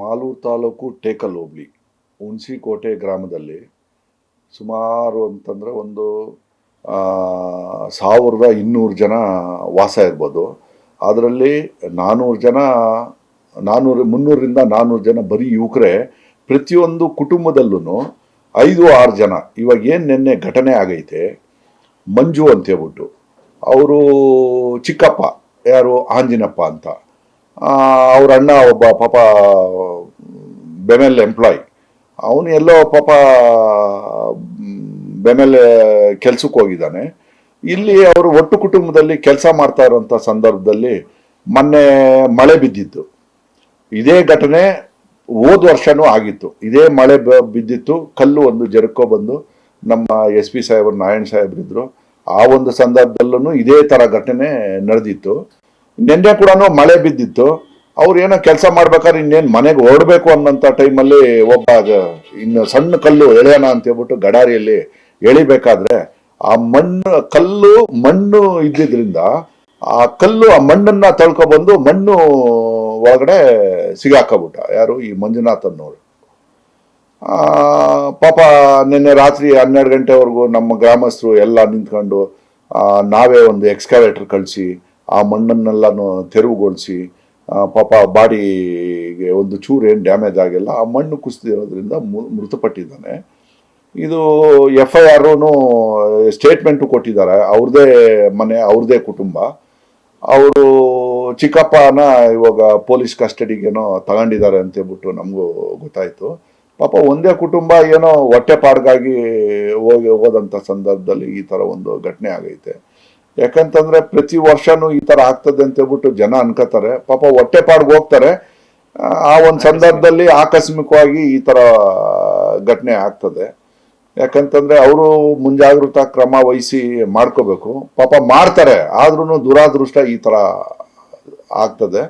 ಮಾಲೂರು ತಾಲೂಕು ಟೇಕಲ್ ಹೋಬ್ಳಿ, ಹುಣಸಿಕೋಟೆ ಗ್ರಾಮದಲ್ಲಿ ಸುಮಾರು ಅಂತಂದರೆ ಒಂದು ಸಾವಿರದ ಇನ್ನೂರು ಜನ ವಾಸ ಇರ್ಬೋದು. ಅದರಲ್ಲಿ ನಾನ್ನೂರು ಜನ ನಾನ್ನೂರು ಮುನ್ನೂರರಿಂದ ನಾನ್ನೂರು ಜನ ಬರೀ ಯುವಕರೇ, ಪ್ರತಿಯೊಂದು ಕುಟುಂಬದಲ್ಲೂ ಐದು, ಆರು ಜನ, ಇವಾಗ ಏನು ನಿನ್ನೆ ಘಟನೆ ಆಗೈತೆ, ಮಂಜು ಅಂತ ಹೇಳ್ಬಿಟ್ಟು, ಅವರು ಚಿಕ್ಕಪ್ಪ, ಯಾರು ಆಂಜಿನಪ್ಪ ಅಂತ. ಅವ್ರ ಅಣ್ಣ ಒಬ್ಬ ಪಾಪ ಬೆಮೆಲ್ ಎಂಪ್ಲಾಯ್ ಅವನು ಎಲ್ಲೋ ಪಾಪ ಬೆಮೆಲ್ ಕೆಲ್ಸಕ್ಕೆ ಹೋಗಿದ್ದಾನೆ. ಇಲ್ಲಿ ಅವರು ಒಟ್ಟು ಕುಟುಂಬದಲ್ಲಿ ಕೆಲಸ ಮಾಡ್ತಾ ಇರುವಂಥ ಸಂದರ್ಭದಲ್ಲಿ ಮೊನ್ನೆ ಮಳೆ ಬಿದ್ದಿತ್ತು. ಇದೇ ಘಟನೆ ಹೋದ ವರ್ಷನೂ ಆಗಿತ್ತು. ಇದೇ ಮಳೆ ಬಿದ್ದಿತ್ತು. ಕಲ್ಲು ಒಂದು ಜರ್ಕೋ ಬಂದು ನಮ್ಮ ಎಸ್ ಪಿ ಸಾಹೇಬರು, ನಾರಾಯಣ ಸಾಹೇಬ್ರಿದ್ರು. ಆ ಒಂದು ಸಂದರ್ಭದಲ್ಲೂ ಇದೇ ತರ ಘಟನೆ ನಡೆದಿತ್ತು. ನಿನ್ನೆ ಕೂಡ ಮಳೆ ಬಿದ್ದಿತ್ತು. ಅವ್ರು ಏನೋ ಕೆಲಸ ಮಾಡ್ಬೇಕಾದ್ರೆ ಇನ್ನೇನು ಮನೆಗೆ ಓಡಬೇಕು ಅನ್ನೋಂಥ ಟೈಮಲ್ಲಿ ಒಬ್ಬ ಇನ್ನು ಸಣ್ಣ ಕಲ್ಲು ಎಳೆಯೋಣ ಅಂತ ಹೇಳ್ಬಿಟ್ಟು ಗಡಾರಿಯಲ್ಲಿ ಎಳಿಬೇಕಾದ್ರೆ ಆ ಮಣ್ಣು ಕಲ್ಲು ಮಣ್ಣು ಇದ್ದಿದ್ರಿಂದ ಆ ಕಲ್ಲು ಆ ಮಣ್ಣನ್ನ ತಳ್ಕೊಬಂದು ಮಣ್ಣು ಒಳಗಡೆ ಸಿಗಾಕಬಿಟ್ಟ. ಯಾರು? ಈ ಮಂಜುನಾಥ್ ಅನ್ನೋರು ಆ, ಪಾಪ ನಿನ್ನೆ ರಾತ್ರಿ ಹನ್ನೆರಡು ಗಂಟೆವರೆಗೂ ನಮ್ಮ ಗ್ರಾಮಸ್ಥರು ಎಲ್ಲ ನಿಂತ್ಕೊಂಡು ನಾವೇ ಒಂದು ಎಕ್ಸ್ಕವೇಟರ್ ಕಳಿಸಿ ಆ ಮಣ್ಣನ್ನೆಲ್ಲನೂ ತೆರವುಗೊಳಿಸಿ ಪಾಪ ಬಾಡಿಗೆ ಒಂದು ಚೂರು ಏನು ಡ್ಯಾಮೇಜ್ ಆಗಿಲ್ಲ, ಆ ಮಣ್ಣು ಕುಸಿದಿರೋದ್ರಿಂದ ಮೃತಪಟ್ಟಿದ್ದಾನೆ. ಇದು ಎಫ್ ಐ ಆರ್ ಸ್ಟೇಟ್ಮೆಂಟು ಕೊಟ್ಟಿದ್ದಾರೆ, ಅವ್ರದೇ ಮನೆ, ಅವ್ರದೇ ಕುಟುಂಬ. ಅವರು ಚಿಕ್ಕಪ್ಪನ ಇವಾಗ ಪೊಲೀಸ್ ಕಸ್ಟಡಿಗೇನೋ ತಗೊಂಡಿದ್ದಾರೆ ಅಂತ ಹೇಳ್ಬಿಟ್ಟು ನಮಗೂ ಗೊತ್ತಾಯಿತು. ಪಾಪ ಒಂದೇ ಕುಟುಂಬ ಏನೋ ಹೊಟ್ಟೆ ಪಾಡ್ಗಾಗಿ ಹೋಗಿ ಹೋದಂಥ ಸಂದರ್ಭದಲ್ಲಿ ಈ ಥರ ಒಂದು ಘಟನೆ ಆಗೈತೆ. ಯಾಕಂತಂದ್ರೆ ಪ್ರತಿ ವರ್ಷನೂ ಈ ತರ ಆಗ್ತದೆ ಅಂತ ಹೇಳ್ಬಿಟ್ಟು ಜನ ಅನ್ಕೋತಾರೆ. ಪಾಪ ಹೊಟ್ಟೆ ಪಾಡ್ಗೆ ಹೋಗ್ತಾರೆ. ಆ ಒಂದು ಸಂದರ್ಭದಲ್ಲಿ ಆಕಸ್ಮಿಕವಾಗಿ ಈ ತರ ಘಟನೆ ಆಗ್ತದೆ. ಯಾಕಂತಂದ್ರೆ ಅವರು ಮುಂಜಾಗ್ರತಾ ಕ್ರಮ ವಹಿಸಿ ಮಾಡ್ಕೋಬೇಕು. ಪಾಪ ಮಾಡ್ತಾರೆ ಆದ್ರೂ ದುರಾದೃಷ್ಟ ಈ ತರ ಆಗ್ತದೆ.